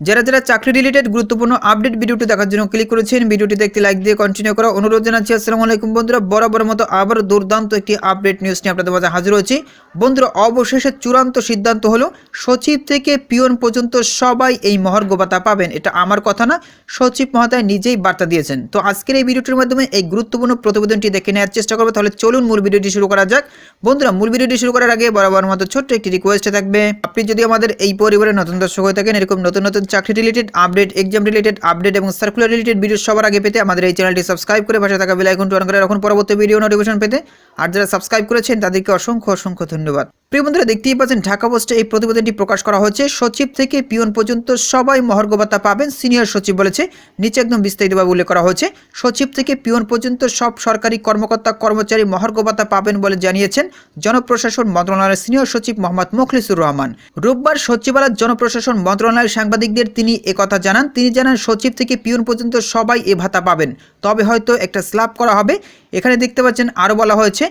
যারা যারা চাকরি রিলেটেড গুরুত্বপূর্ণ আপডেট ভিডিওটি দেখার জন্য ক্লিক করেছেন ভিডিওটি দেখতে লাইক দিয়ে কন্টিনিউ করা অনুরোধ জানাচ্ছি। আসসালামু আলাইকুম বন্ধুরা, বরাবর মতো আবার দুর্দান্ত একটি আপডেট নিউজ নিয়ে আপনাদের মাঝে হাজির হয়েছি। বন্ধুরা, অবশেষে চূড়ান্ত সিদ্ধান্ত হলো, সচিব থেকে পিয়ন পর্যন্ত সবাই এই মহার্ঘ ভাতা পাবেন। এটা আমার কথা না, সচিব মহাতায় নিজেই বার্তা দিয়েছেন। তো আজকের এই ভিডিওটির মাধ্যমে এই গুরুত্বপূর্ণ প্রতিবেদনটি দেখে নেওয়ার চেষ্টা করব। তাহলে চলুন মূল ভিডিওটি শুরু করা যাক। বন্ধুরা, মূল ভিডিওটি শুরু করার আগে বরাবর মতো ছোট্ট একটি রিকোয়েস্ট থাকবে। আপনি যদি আমাদের এই পরিবারের নতুন দর্শক হয়ে থাকেন, এরকম নতুন নতুন চাকরি related update exam related update এবং সার্কুলার রিলেটেড ভিডিও সবার আগে পেতে আমাদের এই চ্যানেলটি সাবস্ক্রাইব করে পাশে থাকা বেলাইকন টু অন করে রাখুন। পরবর্তী ভিডিও নোটিফিকেশন পেতে আর যারা সাবস্ক্রাইব করেছেন তাদেরকে অসংখ্য অসংখ্য ধন্যবাদ। প্রিয় বন্ধুরা, দেখতেই পাচ্ছেন, ঢাকা পোস্টে এই প্রতিবেদনটি প্রকাশ করা হয়েছে। সচিব থেকে পিয়ন পর্যন্ত সবাই মহার্ঘ ভাতা পাবেন, সিনিয়র সচিব বলেছে। নিচে একদম বিস্তারিতভাবে উল্লেখ করা হয়েছে, সচিব থেকে পিয়ন পর্যন্ত সব সরকারি কর্মকর্তা, কর্মচারী মহার্ঘ ভাতা পাবেন বলে জানিয়েছেন জনপ্রশাসন মন্ত্রণালয়ের সিনিয়র সচিব মোহাম্মদ মুখলিসুর রহমান। রোববার সচিবালয় জনপ্রশাসন মন্ত্রণালয়ের সাংবাদিকদের তিনি একথা জানান। তিনি জানান, সচিব থেকে পিয়ন পর্যন্ত সবাই এ ভাতা পাবেন। তবে হয়তো একটা স্ল্যাব করা হবে। এখানে দেখতে পাচ্ছেন আরও বলা হয়েছে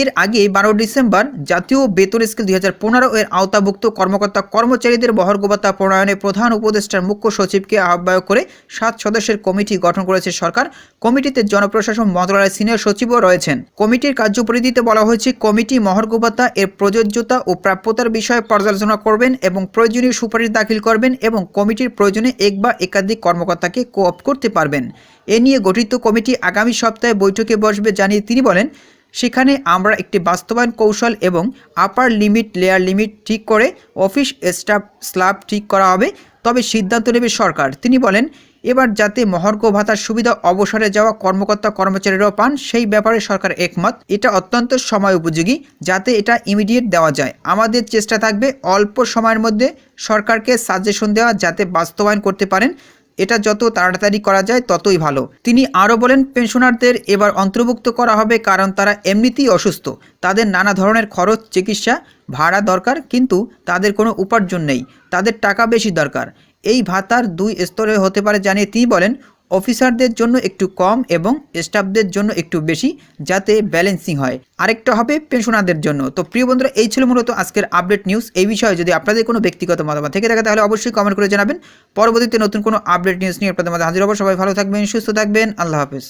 এর আগে বারো ডিসেম্বর জাতীয় বেতন স্কেল দুই হাজার পনেরো এর আওতাভুক্ত কর্মকর্তা কর্মচারীদের বহর্গবতা প্রণয়নে প্রধান উপদেষ্টার মুখ্য সচিবকে আহ্বায়ক করে সাত সদস্যের কমিটি গঠন করেছে সরকার। কমিটিতে জনপ্রশাসন মন্ত্রণালয়ের সিনিয়র সচিবও রয়েছেন। কমিটির কার্যপরিধিতে বলা হয়েছে, কমিটি মহর্গবতা, এর প্রযোজ্যতা ও প্রাপ্যতার বিষয়ে পর্যালোচনা করবেন এবং প্রয়োজনীয় সুপারিশ দাখিল করবেন এবং কমিটির প্রয়োজনে এক বা একাধিক কর্মকর্তাকে কো কোঅপ করতে পারবেন। এ নিয়ে গঠিত কমিটি আগামী সপ্তাহে বৈঠকে বসবে, জানিয়ে তিনি বলেন সেখানে আমরা একটি বাস্তবায়ন কৌশল এবং আপার লিমিট লেয়ার লিমিট ঠিক করে অফিস স্টাফ স্ল্যাব ঠিক করা হবে। তবে সিদ্ধান্ত নেবে সরকার। তিনি বলেন, এবার যাতে মহর্ঘ ভাতার সুবিধা অবসরে যাওয়া কর্মকর্তা কর্মচারীরাও পান, সেই ব্যাপারে সরকার একমত। এটা অত্যন্ত সময় উপযোগী, যাতে এটা ইমিডিয়েট দেওয়া যায়। আমাদের চেষ্টা থাকবে অল্প সময়ের মধ্যে সরকারকে সাজেশন দেওয়া, যাতে বাস্তবায়ন করতে পারেন। এটা যত তাড়াতাড়ি করা যায় ততই ভালো। তিনি আরও বলেন, পেনশনারদের এবার অন্তর্ভুক্ত করা হবে কারণ তারা এমনিতেই অসুস্থ। তাদের নানা ধরনের খরচ, চিকিৎসা, ভাড়া দরকার, কিন্তু তাদের কোনো উপার্জন নেই। তাদের টাকা বেশি দরকার। এই ভাতার দুই স্তরে হতে পারে জানিয়ে তিনি বলেন অফিসারদের জন্য একটু কম এবং স্টাফদের জন্য একটু বেশি, যাতে ব্যালেন্সিং হয়। আরেকটা হবে পেনশনারদের জন্য। তো প্রিয় বন্ধুরা, এই ছিল মূলত আজকের আপডেট নিউজ। এই বিষয়ে যদি আপনাদের কোনো ব্যক্তিগত মতামত থেকে থাকে, তাহলে অবশ্যই কমেন্ট করে জানাবেন। পরবর্তীতে নতুন কোনো আপডেট নিউজ নিয়ে আপনাদের মাঝে হাজির হব। সবাই ভালো থাকবেন, সুস্থ থাকবেন। আল্লাহ হাফেজ।